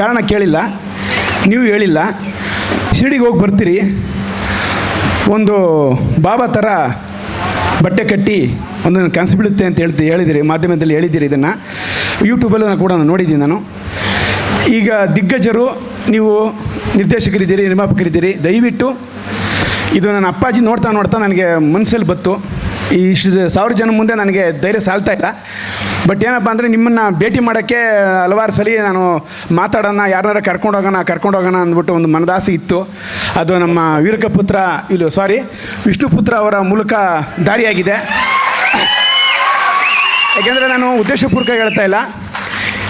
ಕಾರಣ ಕೇಳಿಲ್ಲ, ನೀವು ಹೇಳಿಲ್ಲ. ಶಿರಡಿಗೆ ಹೋಗಿ ಬರ್ತೀರಿ. ಒಂದು ಬಾಬಾ ಥರ ಬಟ್ಟೆ ಕಟ್ಟಿ ಒಂದನ್ನು ಕನಸು ಬೀಳುತ್ತೆ ಅಂತ ಹೇಳ್ತಿ, ಹೇಳಿದಿರಿ, ಮಾಧ್ಯಮದಲ್ಲಿ ಹೇಳಿದ್ದೀರಿ ಇದನ್ನು. ಯೂಟ್ಯೂಬಲ್ಲೂ ನಾನು ಕೂಡ ನೋಡಿದ್ದೀನಿ ನಾನು. ಈಗ ದಿಗ್ಗಜರು, ನೀವು ನಿರ್ದೇಶಕರಿದ್ದೀರಿ, ನಿರ್ಮಾಪಕರಿದ್ದೀರಿ, ದಯವಿಟ್ಟು ಇದು ನನ್ನ ಅಪ್ಪಾಜಿ ನೋಡ್ತಾ ನೋಡ್ತಾ ನನಗೆ ಮನಸ್ಸಲ್ಲಿ ಬತ್ತು. ಇಷ್ಟು ಸಾವಿರ ಜನ ಮುಂದೆ ನನಗೆ ಧೈರ್ಯ ಸಾಲ್ತಾ ಇಲ್ಲ. ಬಟ್ ಏನಪ್ಪ ಅಂದರೆ ನಿಮ್ಮನ್ನು ಭೇಟಿ ಮಾಡೋಕ್ಕೆ ಹಲವಾರು ಸಲ ನಾನು ಮಾತಾಡೋಣ, ಯಾರನ್ನಾರು ಕರ್ಕೊಂಡು ಹೋಗೋಣ ಕರ್ಕೊಂಡು ಹೋಗೋಣ ಅಂದ್ಬಿಟ್ಟು ಒಂದು ಮನದಾಸೆ ಇತ್ತು. ಅದು ನಮ್ಮ ವೀರಕಪುತ್ರ, ಇಲ್ಲ ಸಾರಿ ವಿಷ್ಣುಪುತ್ರ ಅವರ ಮೂಲಕ ದಾರಿಯಾಗಿದೆ. ಯಾಕೆಂದರೆ ನಾನು ಉದ್ದೇಶಪೂರ್ವಕ ಹೇಳ್ತಾ ಇಲ್ಲ.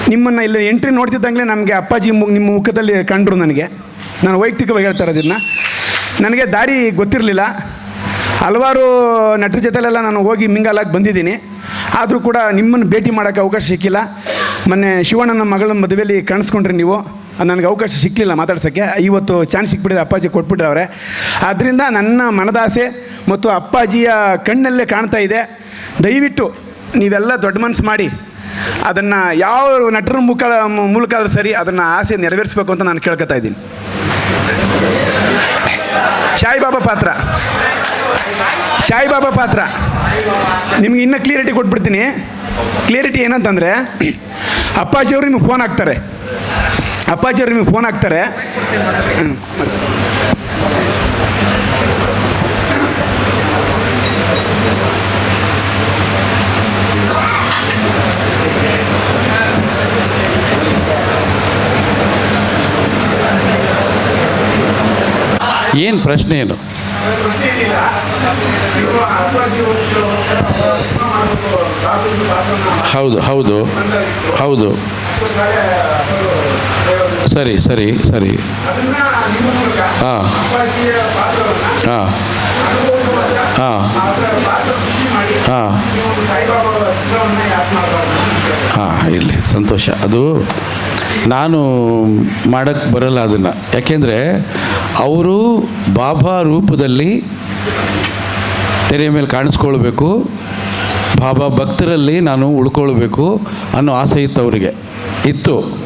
ನಿಮ್ಮನ್ನು ಇಲ್ಲಿ ಎಂಟ್ರಿ ನೋಡ್ತಿದ್ದಂಗೆ ನಮಗೆ ಅಪ್ಪಾಜಿ ಮು, ನಿಮ್ಮ ಮುಖದಲ್ಲಿ ಕಂಡ್ರು ನನಗೆ. ನಾನು ವೈಯಕ್ತಿಕವಾಗಿ ಹೇಳ್ತಾ ಇರೋದನ್ನ. ನನಗೆ ದಾರಿ ಗೊತ್ತಿರಲಿಲ್ಲ. ಹಲವಾರು ನಟರ ಜೊತೆಲೆಲ್ಲ ನಾನು ಹೋಗಿ ಮಿಂಗಾಲಾಗಿ ಬಂದಿದ್ದೀನಿ. ಆದರೂ ಕೂಡ ನಿಮ್ಮನ್ನು ಭೇಟಿ ಮಾಡೋಕ್ಕೆ ಅವಕಾಶ ಸಿಕ್ಕಿಲ್ಲ. ಮೊನ್ನೆ ಶಿವಣ್ಣನ ಮಗಳ ಮದುವೆಯಲ್ಲಿ ಕಾಣಿಸ್ಕೊಂಡ್ರಿ ನೀವು. ನನಗೆ ಅವಕಾಶ ಸಿಕ್ಕಲಿಲ್ಲ ಮಾತಾಡ್ಸೋಕ್ಕೆ. ಇವತ್ತು ಚಾನ್ಸ್ ಸಿಕ್ಬಿಟ್ಟಿದೆ, ಅಪ್ಪಾಜಿ ಕೊಟ್ಬಿಟ್ಟವ್ರೆ ಆದ್ದರಿಂದ ನನ್ನ ಮನದಾಸೆ ಮತ್ತು ಅಪ್ಪಾಜಿಯ ಕಣ್ಣಲ್ಲೇ ಕಾಣ್ತಾ ಇದೆ. ದಯವಿಟ್ಟು ನೀವೆಲ್ಲ ದೊಡ್ಡ ಮನಸ್ಸು ಮಾಡಿ, ಅದನ್ನು ಯಾವ ನಟರ ಮುಖ ಮೂಲಕ ಆದರೂ ಸರಿ ಅದನ್ನು ಆಸೆ ನೆರವೇರಿಸಬೇಕು ಅಂತ ನಾನು ಕೇಳ್ಕೊತಾ ಇದ್ದೀನಿ. ಸಾಯಿಬಾಬಾ ಪಾತ್ರ. ಸಾಯಿಬಾಬಾ ಪಾತ್ರ. ನಿಮ್ಗೆ ಇನ್ನೂ ಕ್ಲಿಯರಿಟಿ ಕೊಟ್ಬಿಡ್ತೀನಿ. ಕ್ಲಿಯರಿಟಿ ಏನಂತಂದರೆ ಅಪ್ಪಾಜಿಯವರು ನಿಮಗೆ ಫೋನ್ ಹಾಕ್ತಾರೆ. ಅಪ್ಪಾಜಿಯವರು ನಿಮಗೆ ಫೋನ್ ಹಾಕ್ತಾರೆ. ಏನು ಪ್ರಶ್ನೆ ಏನು? ಹೌದು ಹೌದು. ಹೌದು. ಸರಿ ಸರಿ ಸರಿ. ಹಾಂ. ಹಾಂ. ಹಾಂ. ಹಾಂ. ಹಾಂ ಇರಲಿ. ಸಂತೋಷ. ಅದು ನಾನು ಮಾಡೋಕ್ಕೆ ಬರಲ್ಲ ಅದನ್ನು. ಯಾಕೆಂದರೆ ಅವರು ಬಾಬಾ ರೂಪದಲ್ಲಿ ತೆರೆಯ ಮೇಲೆ ಕಾಣಿಸ್ಕೊಳ್ಬೇಕು. ಬಾಬಾ ಭಕ್ತರಲ್ಲಿ ನಾನು ಉಳ್ಕೊಳ್ಬೇಕು ಅನ್ನೋ ಆಸೆ ಇತ್ತು ಅವರಿಗೆ. ಇತ್ತು.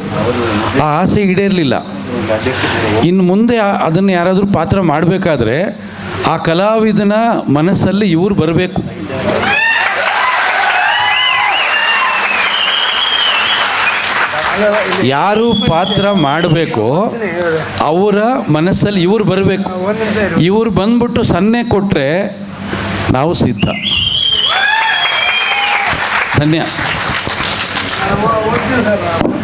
ಆ ಆಸೆ ಈಡೇರಲಿಲ್ಲ. ಇನ್ನು ಮುಂದೆ ಅದನ್ನು ಯಾರಾದರೂ ಪಾತ್ರ ಮಾಡಬೇಕಾದ್ರೆ ಆ ಕಲಾವಿದನ ಮನಸ್ಸಲ್ಲಿ ಇವರು ಬರಬೇಕು. ಯಾರು ಪಾತ್ರ ಮಾಡಬೇಕು ಅವರ ಮನಸ್ಸಲ್ಲಿ ಇವ್ರು ಬರಬೇಕು. ಇವ್ರು ಬಂದ್ಬಿಟ್ಟು ಸನ್ನೆ ಕೊಟ್ಟರೆ ನಾವು ಸಿದ್ಧ. ಧನ್ಯ.